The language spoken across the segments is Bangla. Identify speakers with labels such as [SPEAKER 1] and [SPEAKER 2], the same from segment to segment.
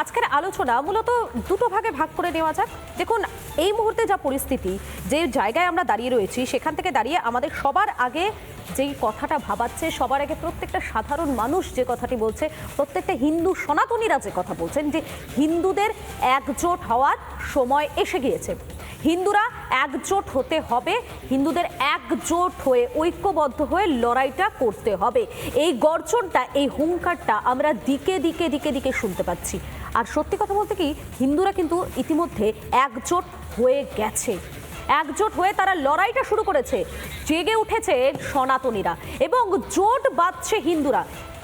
[SPEAKER 1] আজকের আলোচনা মূলত দুটো ভাগে ভাগ করে নেওয়া যাক। দেখুন, এই মুহূর্তে যা পরিস্থিতি, যে জায়গায় আমরা দাঁড়িয়ে রয়েছি, সেখান থেকে দাঁড়িয়ে আমাদের সবার আগে যেই কথাটা ভাবাচ্ছে, সবার আগে প্রত্যেকটা সাধারণ মানুষ যে কথাটি বলছে, প্রত্যেকটা হিন্দু সনাতনীরা যে কথা বলছেন যে হিন্দুদের একজোট হওয়ার সময় এসে গিয়েছে। হিন্দুরা একজোট হতে হবে, হিন্দুদের একজোট হয়ে, ঐক্যবদ্ধ হয়ে লড়াইটা করতে হবে। এই গর্জনটা, এই হুঙ্কারটা আমরা দিকে দিকে দিকে দিকে শুনতে পাচ্ছি। আর সত্যি কথা বলতে কি, হিন্দুরা কিন্তু ইতিমধ্যে একজোট হয়ে গেছে। একজোট হয়ে তারা লড়াইটা শুরু করেছে। জেগে উঠেছে সনাতনীরা এবং জোট বাঁধছে হিন্দুরা।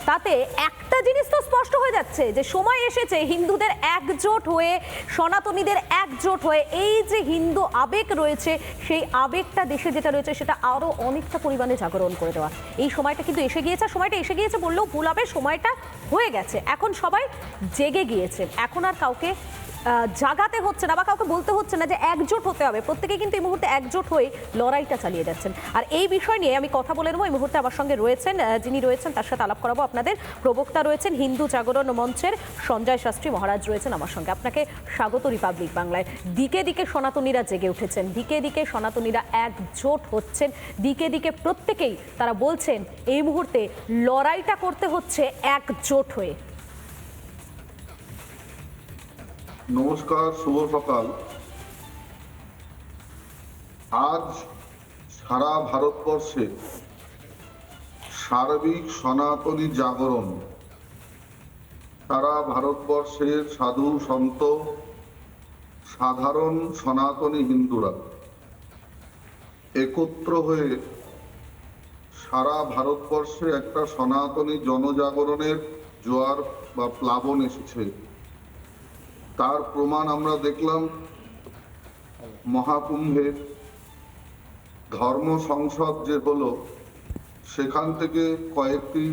[SPEAKER 1] তাতে একটা জিনিস তো স্পষ্ট হয়ে যাচ্ছে যে সময় এসেছে, হিন্দুদের একজোট হয়ে, সনাতনীদের একজোট হয়ে, এই যে হিন্দু আবেগ রয়েছে, সেই আবেগটা দেশে যেটা রয়েছে সেটা আরও অনেকটা পরিমাণে জাগরণ করে দেওয়া। এই সময়টা কিন্তু এসে গিয়েছে, সময়টা এসে গিয়েছে বললেও ভুল হবে, সময়টা হয়ে গেছে। এখন সবাই জেগে গিয়েছে। এখন আর কাউকে জাগাতে হচ্ছে না বা কাউকে বলতে হচ্ছে না যে একজোট হতে হবে। প্রত্যেকে কিন্তু এই মুহূর্তে একজোট হয়ে লড়াইটা চালিয়ে যাচ্ছেন। আর এই বিষয় নিয়ে আমি কথা বলে নেব। এই মুহূর্তে আমার সঙ্গে রয়েছেন যিনি রয়েছেন তার সাথে আলাপ করাবো আপনাদের। প্রবক্তা রয়েছেন হিন্দু জাগরণ মঞ্চের সঞ্জয় শাস্ত্রী মহারাজ রয়েছেন আমার সঙ্গে। আপনাকে স্বাগত রিপাবলিক বাংলায়। দিকে দিকে সনাতনীরা জেগে উঠেছেন, দিকে দিকে সনাতনীরা একজোট হচ্ছেন, দিকে দিকে প্রত্যেকেই তারা বলছেন, এই মুহূর্তে লড়াইটা করতে হচ্ছে একজোট হয়ে।
[SPEAKER 2] নমস্কার, শুভ সকাল। আজ সারা ভারতবর্ষে সার্বিক সনাতনী জাগরণ। সারা ভারতবর্ষের সাধু সন্ত, সাধারণ সনাতনী হিন্দুরা একত্র হয়ে সারা ভারতবর্ষে একটা সনাতনী জনজাগরণের জোয়ার বা প্লাবন এসেছে। তার প্রমাণ আমরা দেখলাম মহাকুম্ভে ধর্ম সংসদ যে হলো, সেখান থেকে কয়েকটি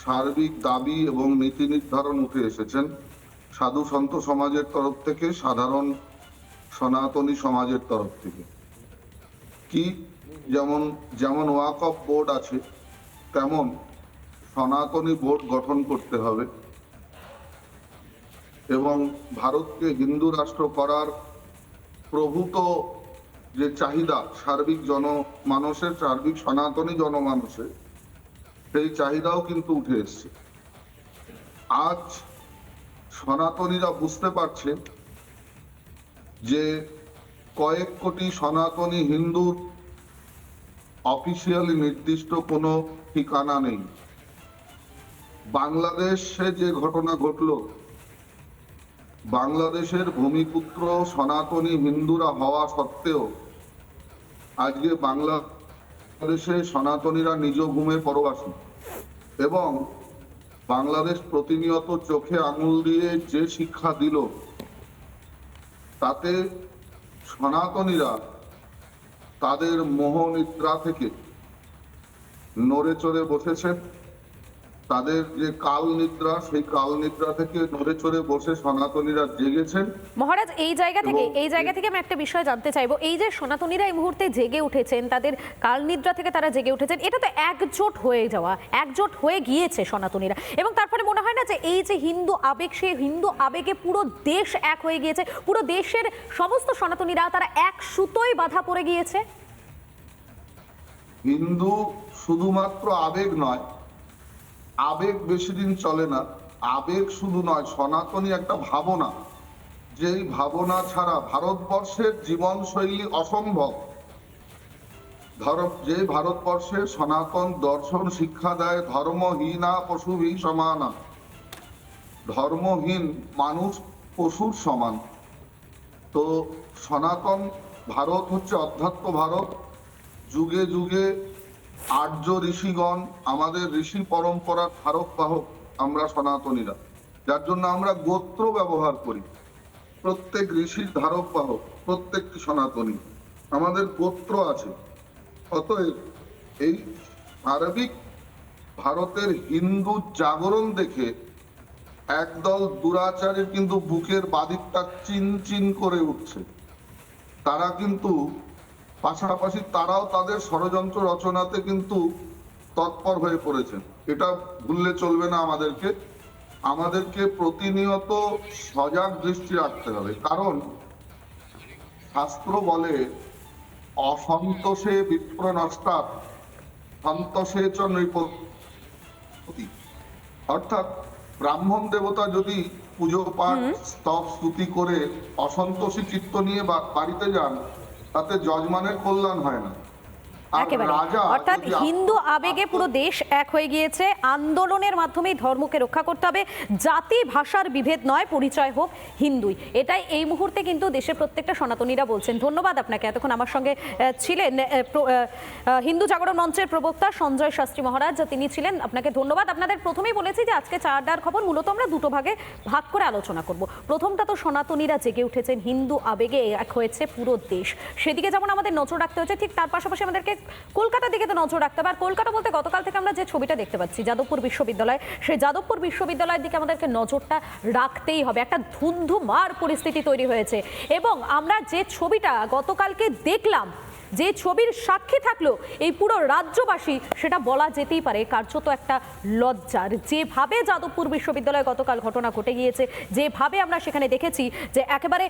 [SPEAKER 2] সার্বিক দাবি এবং নীতি নির্ধারণ উঠে এসেছেন। সাধু সন্ত সমাজের তরফ থেকে, সাধারণ সনাতনী সমাজের তরফ থেকে। কি যেমন যেমন ওয়াকফ বোর্ড আছে, তেমন সনাতনী বোর্ড গঠন করতে হবে। এবং ভারতকে হিন্দু রাষ্ট্র করার প্রভূত যে চাহিদা সার্বিক জনমানসের, সার্বিক সনাতনী জনমানসের, সেই চাহিদাও কিন্তু উঠে এসছে। আজ সনাতনীরা বুঝতে পারছে যে কয়েক কোটি সনাতনী হিন্দুর অফিসিয়ালি নির্দিষ্ট কোনো ঠিকানা নেই। বাংলাদেশে যে ঘটনা ঘটলো বাংলাদেশের ভূমিপুত্র, সনাতনী হিন্দুরা হওয়া সত্ত্বেও আজকে বাংলাদেশে সনাতনীরা নিজ ঘুমে পরবাসী এবং বাংলাদেশ প্রতিনিয়ত চোখে আঙুল দিয়ে যে শিক্ষা দিল, তাতে সনাতনীরা তাদের মোহনিদ্রা থেকে নড়ে চড়ে বসেছেন। তাদের যে কাল নিদ্রা সেই কাল নিদ্রা থেকে নড়ে চড়ে বসে সনাতনীরা জেগেছেন।
[SPEAKER 1] মহারাজ এই জায়গা থেকে এই জায়গা থেকে আমি একটা বিষয় জানতে চাইব। এই যে সনাতনীরা এই মুহূর্তে জেগে উঠেছেন তাদের কাল নিদ্রা থেকে তারা জেগে উঠেছেন এটা তো একজোট হয়ে যাওয়া একজোট হয়ে গিয়েছে সনাতনীরা। এবং তারপরে মনে হয় না যে এই যে হিন্দু আবেগ সেই হিন্দু আবেগে পুরো দেশ এক হয়ে গিয়েছে পুরো দেশের সমস্ত সনাতনীরা তারা এক সুতোয় বাধা পড়ে গিয়েছে?
[SPEAKER 2] হিন্দু শুধুমাত্র আবেগ নয় আবেগ বেশি দিন চলে না। আবেগ শুধু নয়, সনাতনী একটা ভাবনা। যেই ভাবনা ছাড়া ভারতবর্ষের জীবনশৈলী অসম্ভব। ধর্ম যে ভারতবর্ষে সনাতন দর্শন শিক্ষা দেয়, ধর্মহীনা পশুভি সমানা। ধর্মহীন মানুষ পশুর সমান। তো সনাতন ভারত হচ্ছে অধ্যাত্ম ভারত। যুগে যুগে আর্য ঋষিগণ, আমাদের ঋষি পরম্পরার ধারক বাহক আমরা সনাতনীরা। যার জন্য আমরা গোত্র ব্যবহার করি। প্রত্যেক ঋষির ধারক বাহক প্রত্যেকটি সনাতনী। আমাদের গোত্র আছে। অতএব এই সার্বিক ভারতের হিন্দু জাগরণ দেখে একদল দুরাচারের কিন্তু বুকের বাদিকটা চিন চিন করে উঠছে। তারা কিন্তু পাশাপাশি তারাও তাদের ষড়যন্ত্র রচনাতে কিন্তু তৎপর হয়ে পড়েছেন। এটা ভুললে চলবে না আমাদেরকে। আমাদেরকে প্রতিনিয়ত সজাগ দৃষ্টি রাখতে হবে। কারণ শাস্ত্র বলে অসন্তোষে বিপ্র নষ্টাৎ সন্তোষে চ নৃপতি। অর্থাৎ ব্রাহ্মণ দেবতা যদি পুজো পাঠ স্তব স্তুতি করে অসন্তোষী চিত্ত নিয়ে বা- বাড়িতে যান তাতে জজমানের কল্যাণ হয় না।
[SPEAKER 1] একেবারে। অর্থাৎ হিন্দু আবেগে পুরো দেশ এক হয়ে গিয়েছে। আন্দোলনের মাধ্যমেই ধর্মকে রক্ষা করতে হবে। জাতি ভাষার বিভেদ নয় পরিচয় হোক হিন্দুই। এটাই এই মুহূর্তে কিন্তু দেশের প্রত্যেকটা সনাতনীরা বলছেন। ধন্যবাদ আপনাকে। এতক্ষণ আমার সঙ্গে ছিলেন হিন্দু জাগরণ মঞ্চের প্রবক্তা সঞ্জয় শাস্ত্রী মহারাজ। তিনি ছিলেন আপনাকে ধন্যবাদ। আপনাদের প্রথমেই বলেছি যে আজকে চারটার খবর মূলত আমরা দুটো ভাগে ভাগ করে আলোচনা করব। প্রথমটা তো সনাতনীরা জেগে উঠেছেন হিন্দু আবেগে এক হয়েছে পুরো দেশ। সেদিকে যেমন আমাদের নজর রাখতে হচ্ছে ঠিক তার পাশাপাশি আমাদেরকে কলকাতার দিকে তো নজর রাখতে হবে। আর কলকাতা বলতে গতকাল থেকে আমরা যে ছবিটা দেখতে পাচ্ছি, যাদবপুর বিশ্ববিদ্যালয়, সেই যাদবপুর বিশ্ববিদ্যালয়ের দিকে আমাদেরকে নজরটা রাখতেই হবে। একটা ধুন্ধুমার পরিস্থিতি তৈরি হয়েছে। এবং আমরা যে ছবিটা গতকালকে দেখলাম যে ছবির সাক্ষী থাকল এই পুরো রাজ্যবাসী, সেটা বলা যেতেই পারে। কার্যত একটা লজ্জার। যেভাবে যাদবপুর বিশ্ববিদ্যালয়ে গতকাল ঘটনা ঘটে গিয়েছে, যেভাবে আমরা সেখানে দেখেছি যে একেবারে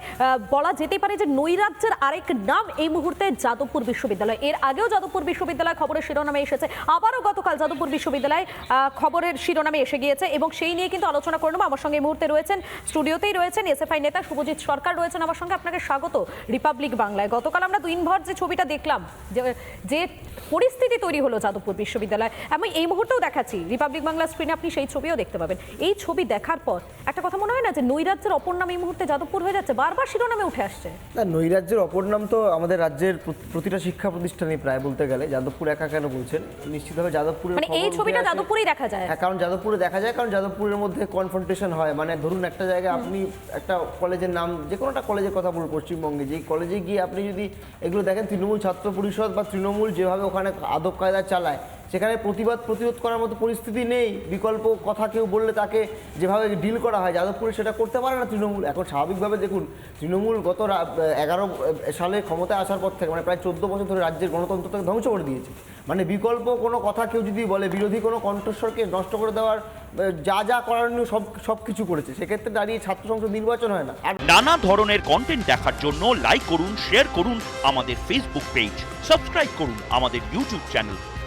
[SPEAKER 1] বলা যেতেই পারে যে নৈরাজ্যের আরেক নাম এই মুহূর্তে যাদবপুর বিশ্ববিদ্যালয়। এর আগেও যাদবপুর বিশ্ববিদ্যালয় খবরের শিরোনামে এসেছে। আবারও গতকাল যাদবপুর বিশ্ববিদ্যালয় খবরের শিরোনামে এসে গিয়েছে এবং সেই নিয়ে কিন্তু আলোচনা করে নেব আমার সঙ্গে এই মুহূর্তে রয়েছেন, স্টুডিওতেই রয়েছেন, এসএফআই নেতা শুভজিৎ সরকার রয়েছেন। আমার সঙ্গে আপনাকে স্বাগত, রিপাবলিক বাংলায়। গতকাল আমরা দিনভর যে ছবিটা দেখলাম যে- যে পরিস্থিতি তৈরি হলো যাদবপুর বিশ্ববিদ্যালয়। আমি এই মুহূর্তেও দেখাচ্ছি রিপাবলিক বাংলা স্ক্রিনে আপনি সেই ছবিও দেখতে পাবেন। এই ছবি দেখার পর একটা কথা মনে হয় না যে নৈরাজ্যের অপর নাম এই মুহূর্তে যাদবপুর হয়ে যাচ্ছে? বারবার শিরোনামে উঠে আসছে।
[SPEAKER 3] না নৈরাজ্যের অপর নাম তো আমাদের রাজ্যের প্রতিটা শিক্ষা প্রতিষ্ঠানে প্রায় বলতে গেলে। যাদবপুর একা কেন বলছেন? নিশ্চিতভাবে যাদবপুরের
[SPEAKER 1] মানে এই ছবিটা যাদবপুরেই দেখা যায়।
[SPEAKER 3] হ্যাঁ কারণ যাদবপুরে দেখা যায় কারণ যাদবপুরের মধ্যে কনফ্রন্টেশন হয়। মানে ধরুন একটা জায়গায় আপনি একটা কলেজের নাম যে কোনো একটা কলেজের কথা বলুন পশ্চিমবঙ্গে। যেই কলেজে গিয়ে আপনি যদি এগুলো দেখেন তৃণমূল ছাত্র পরিষদ বা তৃণমূল যেভাবে ওখানে আদব কায়দা চালায় সেখানে প্রতিবাদ প্রতিরোধ করার মতো পরিস্থিতি নেই। বিকল্প কথা কেউ বললে তাকে যেভাবে ডিল করা হয়, যাদবপুরে সেটা করতে পারে না তৃণমূল। এখন স্বাভাবিকভাবে দেখুন, তৃণমূল গত এগারো সালে ক্ষমতায় আসার পর থেকে মানে প্রায় চোদ্দ বছর ধরে রাজ্যের গণতন্ত্রটাকে ধ্বংস করে দিয়েছে। মানে বিকল্প কোনো কথা কেউ যদি বলে, বিরোধী কোনো কণ্ঠস্বরকে নষ্ট করে দেওয়ার যা যা করণীয় সব সব কিছু করেছে, সেক্ষেত্রে দাঁড়িয়ে ছাত্র সংসদ নির্বাচন হয় না। আর
[SPEAKER 4] নানা ধরনের কন্টেন্ট দেখার জন্য লাইক করুন শেয়ার করুন আমাদের ফেসবুক পেজ সাবস্ক্রাইব করুন আমাদের ইউটিউব চ্যানেল